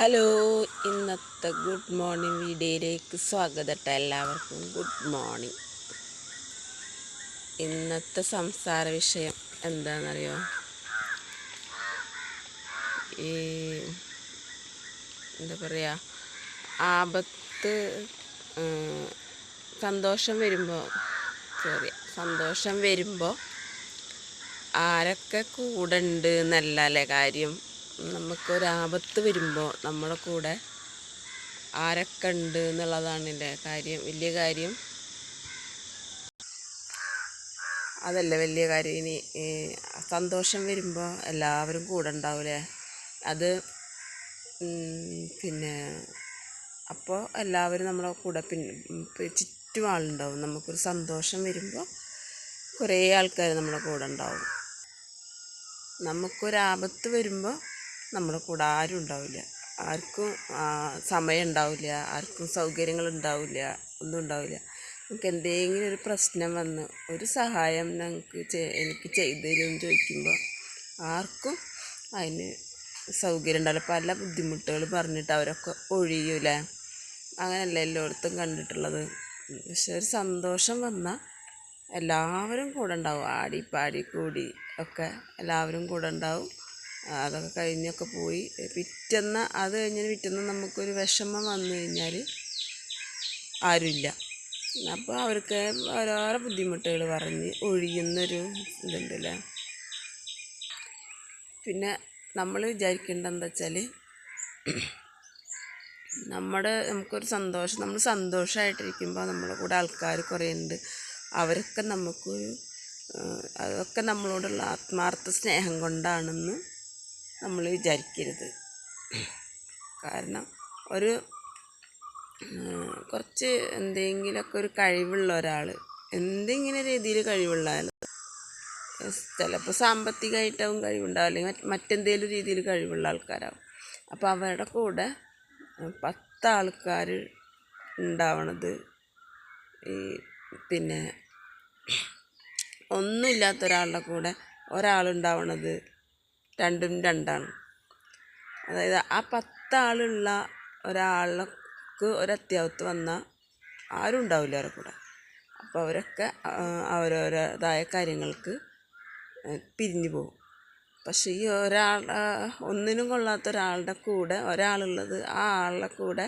Hello ഇന്നത്തെ good morning വീഡിയോയിലേക്ക് സ്വാഗതട്ട എല്ലാവർക്കും. Good morning. ഇന്നത്തെ സംസാര വിഷയം എന്താണെന്നറിയോ? ഈ എന്താ പറയുക ആപത്ത് സന്തോഷം വരുമ്പോൾ സോറി സന്തോഷം വരുമ്പോൾ ആരൊക്കെ കൂടെ ഉണ്ട് എന്നല്ല കാര്യം? നമുക്കൊരാപത്ത് വരുമ്പോൾ നമ്മുടെ കൂടെ ആരൊക്കെ ഉണ്ട് എന്നുള്ളതാണ് എന്റെ കാര്യം. വലിയ കാര്യം. അതല്ല വലിയ കാര്യം. ഇനി സന്തോഷം വരുമ്പോൾ എല്ലാവരും കൂടെ ഉണ്ടാവില്ലേ അത് പിന്നെ അപ്പോൾ എല്ലാവരും നമ്മളെ കൂടെ പിന്നെ ചുറ്റും ആളുണ്ടാവും. നമുക്കൊരു സന്തോഷം വരുമ്പോൾ കുറേ ആൾക്കാർ നമ്മളെ കൂടെ ഉണ്ടാവും. നമുക്കൊരാപത്ത് വരുമ്പോൾ നമ്മുടെ കൂടെ ആരും ഉണ്ടാവില്ല. ആർക്കും സമയം ഉണ്ടാവില്ല. ആർക്കും സൗകര്യങ്ങൾ ഉണ്ടാവില്ല. ഒന്നും ഉണ്ടാവില്ല. നമുക്ക് എന്തെങ്കിലും ഒരു പ്രശ്നം വന്ന് ഒരു സഹായം ഞങ്ങൾക്ക് എനിക്ക് ചെയ്തു തരുമെന്ന് ചോദിക്കുമ്പോൾ ആർക്കും അതിന് സൗകര്യം ഉണ്ടാവില്ല. പല ബുദ്ധിമുട്ടുകൾ പറഞ്ഞിട്ട് അവരൊക്കെ ഒഴിയൂല? അങ്ങനെയല്ല എല്ലായിടത്തും കണ്ടിട്ടുള്ളത്. പക്ഷെ ഒരു സന്തോഷം വന്നാൽ എല്ലാവരും കൂടെ ഉണ്ടാവും. ആടി പാടി കൂടി ഒക്കെ എല്ലാവരും കൂടെ ഉണ്ടാവും. അതൊക്കെ കഴിഞ്ഞൊക്കെ പോയി. പിറ്റെന്ന് അത് കഴിഞ്ഞ് പിറ്റെന്ന് നമുക്കൊരു വിഷമം വന്നു കഴിഞ്ഞാൽ ആരുമില്ല. അപ്പോൾ അവർക്ക് ഓരോരോ ബുദ്ധിമുട്ടുകൾ പറഞ്ഞ് ഒഴിയുന്നൊരു ഇതുണ്ടല്ലേ. പിന്നെ നമ്മൾ വിചാരിക്കേണ്ടത് എന്താ വെച്ചാൽ നമ്മുടെ നമുക്കൊരു സന്തോഷം നമ്മൾ സന്തോഷമായിട്ടിരിക്കുമ്പോൾ നമ്മുടെ കൂടെ ആൾക്കാർ കുറേ ഉണ്ട് അവരൊക്കെ നമുക്കൊരു അതൊക്കെ നമ്മളോടുള്ള ആത്മാർത്ഥ സ്നേഹം കൊണ്ടാണെന്ന് നമ്മൾ വിചാരിക്കരുത്. കാരണം ഒരു കുറച്ച് എന്തെങ്കിലുമൊക്കെ ഒരു കഴിവുള്ള ഒരാൾ എന്തെങ്കിലും രീതിയിൽ കഴിവുള്ള ആൾ ചിലപ്പോൾ സാമ്പത്തികമായിട്ടാവും കഴിവുണ്ടാവും അല്ലെങ്കിൽ മറ്റെന്തെങ്കിലും രീതിയിൽ കഴിവുള്ള ആൾക്കാരാവും. അപ്പോൾ അവരുടെ കൂടെ പത്ത് ആൾക്കാർ ഉണ്ടാവണത് ഈ പിന്നെ ഒന്നുമില്ലാത്ത ഒരാളുടെ കൂടെ ഒരാളുണ്ടാവണത് രണ്ടും രണ്ടാണ്. അതായത് ആ പത്താളുള്ള ഒരാൾക്ക് ഒരത്യാവത്ത് വന്നാൽ ആരും ഉണ്ടാവില്ല അവരുടെ കൂടെ. അപ്പോൾ അവരൊക്കെ അവരവരതായ കാര്യങ്ങൾക്ക് പിരിഞ്ഞു പോകും. പക്ഷേ ഈ ഒരാൾ ഒന്നിനും കൊള്ളാത്ത ഒരാളുടെ കൂടെ ഒരാളുള്ളത് ആ ആളുടെ കൂടെ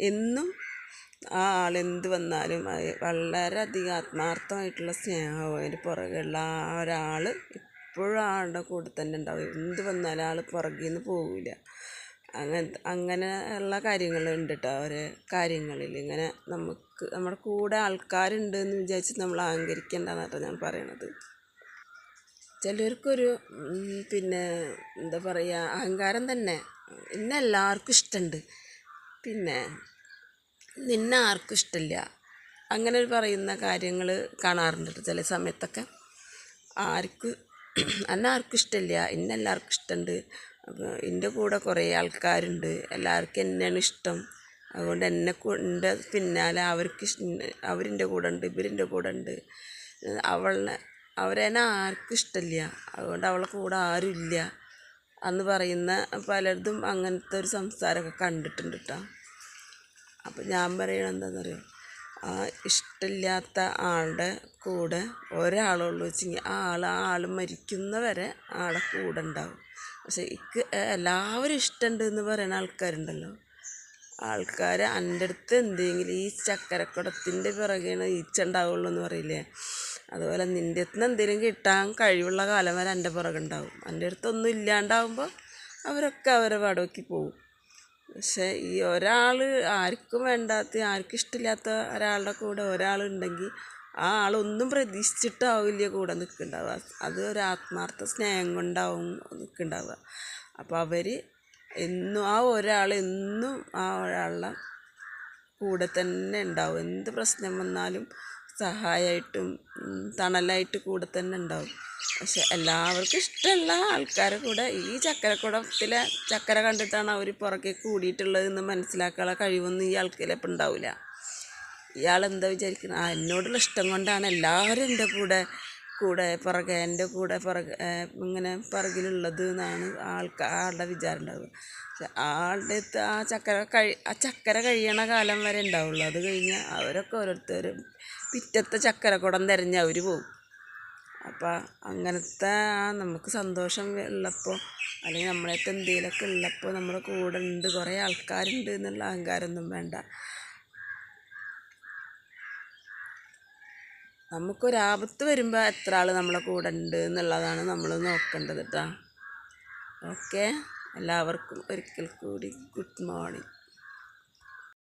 എന്നും ആ ആൾ എന്ത് വന്നാലും വളരെ വളരെയധികം ആത്മാർത്ഥമായിട്ടുള്ള സ്നേഹവും അതിന്റെ പുറകെയുള്ള ആ ഒരാൾ എപ്പോഴും ആളുടെ കൂടെ തന്നെ ഉണ്ടാവും എന്ത് വന്നാലും ആൾ പുറകിൽ നിന്ന് പോകില്ല അങ്ങനത്തെ അങ്ങനെ ഉള്ള കാര്യങ്ങളുണ്ട് കേട്ടോ ഓരോ കാര്യങ്ങളിൽ ഇങ്ങനെ നമുക്ക് നമ്മുടെ കൂടെ ആൾക്കാരുണ്ട് എന്ന് വിചാരിച്ച് നമ്മൾ അഹങ്കരിക്കേണ്ടെന്നാണ് കേട്ടോ ഞാൻ പറയണത്. ചിലർക്കൊരു പിന്നെ എന്താ പറയുക അഹങ്കാരം തന്നെ. എന്നെ എല്ലാവർക്കും ഇഷ്ടമുണ്ട് പിന്നെ നിന്നെ ആർക്കും ഇഷ്ടമില്ല അങ്ങനെ പറയുന്ന കാര്യങ്ങൾ കാണാറുണ്ട് ചില സമയത്തൊക്കെ. ആർക്കും ആർക്കും ഇഷ്ടമില്ല. എന്നെ എല്ലാവർക്കും ഇഷ്ടമുണ്ട്. എന്റെ കൂടെ കുറേ ആൾക്കാരുണ്ട്. എല്ലാവർക്കും എന്നെയാണ് ഇഷ്ടം. അതുകൊണ്ട് എന്നെ കൂടെ പിന്നാലെ അവർക്ക് അവരിന്റെ കൂടെ ഉണ്ട് ഇവരിന്റെ കൂടെ ഉണ്ട്. അവളെ അവരെന്നെ ആർക്കും ഇഷ്ടമില്ല. അതുകൊണ്ട് അവളെ കൂടെ ആരുമില്ല അന്ന് പറയുന്ന പലർതും അങ്ങനത്തെ ഒരു സംസാരമൊക്കെ കണ്ടിട്ടുണ്ട് കേട്ടോ. അപ്പം ഞാൻ പറയണത് എന്താണെന്നറിയോ? ഇഷ്ടമില്ലാത്ത ആളുടെ കൂടെ ഒരാളുള്ളൂ വെച്ചെങ്കിൽ ആ ആൾ ആ ആൾ മരിക്കുന്നവരെ ആളെ കൂടെ ഉണ്ടാവും. പക്ഷെ ഇക്ക് എല്ലാവരും ഇഷ്ടമുണ്ട് എന്ന് പറയുന്ന ആൾക്കാരുണ്ടല്ലോ. ആൾക്കാർ എന്റെ അടുത്ത് എന്തെങ്കിലും ഈ ചക്കരക്കുടത്തിന്റെ പിറകെയാണ് ഈച്ച ഉണ്ടാവുള്ളൂ എന്ന് പറയില്ലേ? അതുപോലെ നിന്റെ അടുത്ത് നിന്ന് എന്തെങ്കിലും കിട്ടാൻ കഴിവുള്ള കാലം വരെ എന്റെ പുറകെ ഉണ്ടാവും. എന്റെ അടുത്തൊന്നും ഇല്ലാണ്ടാവുമ്പോൾ അവരൊക്കെ അവരെ വടക്കി പോകും പക്ഷേ ഈ ഒരാൾ ആർക്കും വേണ്ടാത്ത ആർക്കും ഇഷ്ടമില്ലാത്ത ഒരാളുടെ കൂടെ ഒരാളുണ്ടെങ്കിൽ ആ ആളൊന്നും പ്രതീക്ഷിച്ചിട്ടാവില്ല കൂടെ നിൽക്കുന്നുണ്ടാവുക അത് ഒരു ആത്മാർത്ഥ സ്നേഹം കൊണ്ടാവും നിൽക്കുന്നുണ്ടാവുക അപ്പോൾ അവർ എന്നും ആ ഒരാൾ എന്നും ആ ഒരാളുടെ കൂടെ തന്നെ ഉണ്ടാവും. എന്ത് പ്രശ്നം വന്നാലും സഹായമായിട്ടും തണലായിട്ട് കൂടെ തന്നെ ഉണ്ടാവും. പക്ഷെ എല്ലാവർക്കും ഇഷ്ടമുള്ള ആൾക്കാരെ കൂടെ ഈ ചക്കരക്കുടത്തിലെ ചക്കര കണ്ടിട്ടാണ് അവർ പുറകെ കൂടിയിട്ടുള്ളതെന്ന് മനസ്സിലാക്കാനുള്ള കഴിവൊന്നും ഈ ആൾക്ക് ചിലപ്പോൾ ഉണ്ടാവില്ല ഇയാൾ എന്താ വിചാരിക്കുന്നത് ആ എന്നോടുള്ള ഇഷ്ടം കൊണ്ടാണ് എല്ലാവരും എന്റെ കൂടെ കൂടെ പുറകെ എന്റെ കൂടെ പുറകെ ഇങ്ങനെ പുറകിലുള്ളത് എന്നാണ് ആൾക്ക് ആളുടെ വിചാരം ഉണ്ടാവുക. പക്ഷെ ആളുടെ അടുത്ത് ആ ചക്കര കഴി ആ ചക്കര കഴിയണ കാലം വരെ ഉണ്ടാവുള്ളൂ. അത് കഴിഞ്ഞാൽ അവരൊക്കെ ഓരോരുത്തർ പിറ്റത്തെ ചക്കര കുടം തിരഞ്ഞ് അവർ പോകും അപ്പം അങ്ങനത്തെ ആ നമുക്ക് സന്തോഷം ഉള്ളപ്പോൾ അല്ലെങ്കിൽ നമ്മളെ എന്തെങ്കിലുമൊക്കെ ഉള്ളപ്പോൾ നമ്മുടെ കൂടെ ഉണ്ട് കുറേ ആൾക്കാരുണ്ട് എന്നുള്ള അഹങ്കാരമൊന്നും വേണ്ട. നമുക്കൊരാപത്ത് വരുമ്പോൾ എത്ര ആൾ നമ്മളെ കൂടെ ഉണ്ട് എന്നുള്ളതാണ് നമ്മൾ നോക്കേണ്ടത് കേട്ടോ ഓക്കെ? എല്ലാവർക്കും ഒരിക്കൽ കൂടി ഗുഡ് മോർണിംഗ്.